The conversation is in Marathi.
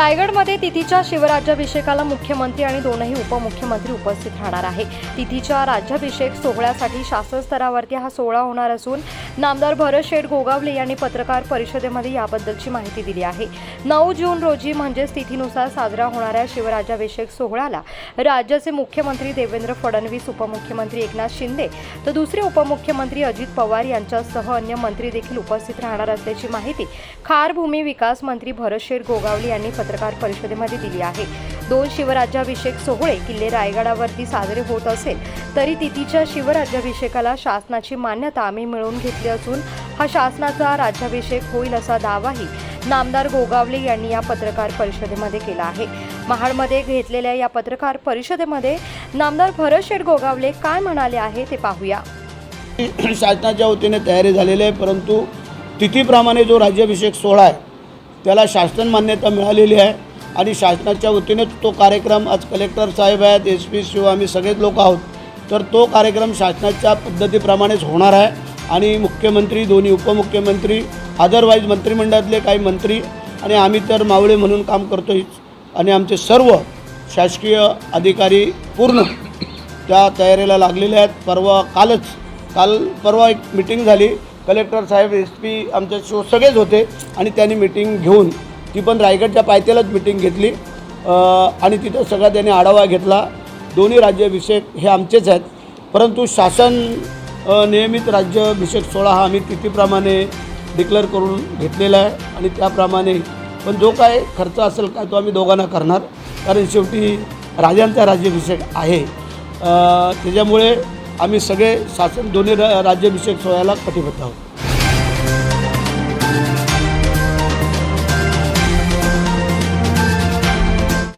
रायगडमध्ये तिथीच्या शिवराज्याभिषेकाला मुख्यमंत्री आणि दोनही उपमुख्यमंत्री उपस्थित राहणार आहे. तिथीच्या राज्याभिषेक सोहळ्यासाठी शासन स्तरावरती हा सोहळा होणार असून नामदार भरत शेठ गोगावले यांनी पत्रकार परिषदेमध्ये याबद्दलची माहिती दिली आहे. नऊ जून रोजी म्हणजेच तिथीनुसार साजरा होणाऱ्या शिवराज्याभिषेक सोहळ्याला राज्याचे मुख्यमंत्री देवेंद्र फडणवीस उपमुख्यमंत्री एकनाथ शिंदे तर दुसरे उपमुख्यमंत्री अजित पवार यांच्यासह अन्य मंत्री देखील उपस्थित राहणार असल्याची माहिती खार भूमी विकास मंत्री भरत शेठ गोगावले यांनी पत्रकार परिषदेमध्ये दिली आहे. दोन शिवराज्याभिषेक सोहळे किल्ले रायगडावरती साजरे होत असेल तरी तिथीच्या शिवराज्याभिषेकाला शासनाची मान्यता आम्ही मिळवून घेतली असून हा शासनाचा राज्याभिषेक होईल असा दावाही नामदार गोगावले यांनी या पत्रकार परिषदेमध्ये केला आहे. महाडमध्ये घेतलेल्या या पत्रकार परिषदेमध्ये नामदार भरतशेठ गोगावले काय म्हणाले आहे ते पाहूया. शासनाच्या वतीने तयारी झालेली आहे परंतु तिथीप्रमाणे जो राज्याभिषेक सोहळा आहे त्याला शासन मान्यता मिळालेली आहे आणि शासनाच्या वतीने तो कार्यक्रम आज कलेक्टर साहेब आहेत एस पी शिव आम्ही सगळेच लोक आहोत तर तो कार्यक्रम शासनाच्या पद्धतीप्रमाणेच होणार आहे. आणि मुख्यमंत्री दोन्ही उपमुख्यमंत्री अदरवाईज मंत्रिमंडळातले काही मंत्री आणि आम्ही तर मावळे म्हणून काम करतोच आणि आमचे सर्व शासकीय अधिकारी पूर्ण त्या तयारीला लागलेले आहेत. परवा कालच काल परवा एक मिटिंग झाली. कलेक्टर साहेब एस पी आमच्या शो सगळेच होते आणि त्यांनी मिटिंग घेऊन ती पण रायगडच्या पायथ्यालाच मिटिंग घेतली. आणि तिथं सगळा त्यांनी आढावा घेतला. दोन्ही राज्याभिषेक हे आमचेच आहेत. परंतु शासन नियमित राज्याभिषेक सोहळा हा आम्ही तिथीप्रमाणे डिक्लेअर करून घेतलेला आहे आणि त्याप्रमाणे पण जो काय खर्च असेल काय तो आम्ही दोघांना करणार. कारण शेवटी राजांचा राज्याभिषेक आहे. त्याच्यामुळे आम्ही सगळे शासन दोन्ही र राज्याभिषेक सोहळ्याला कटिबद्ध आहोत.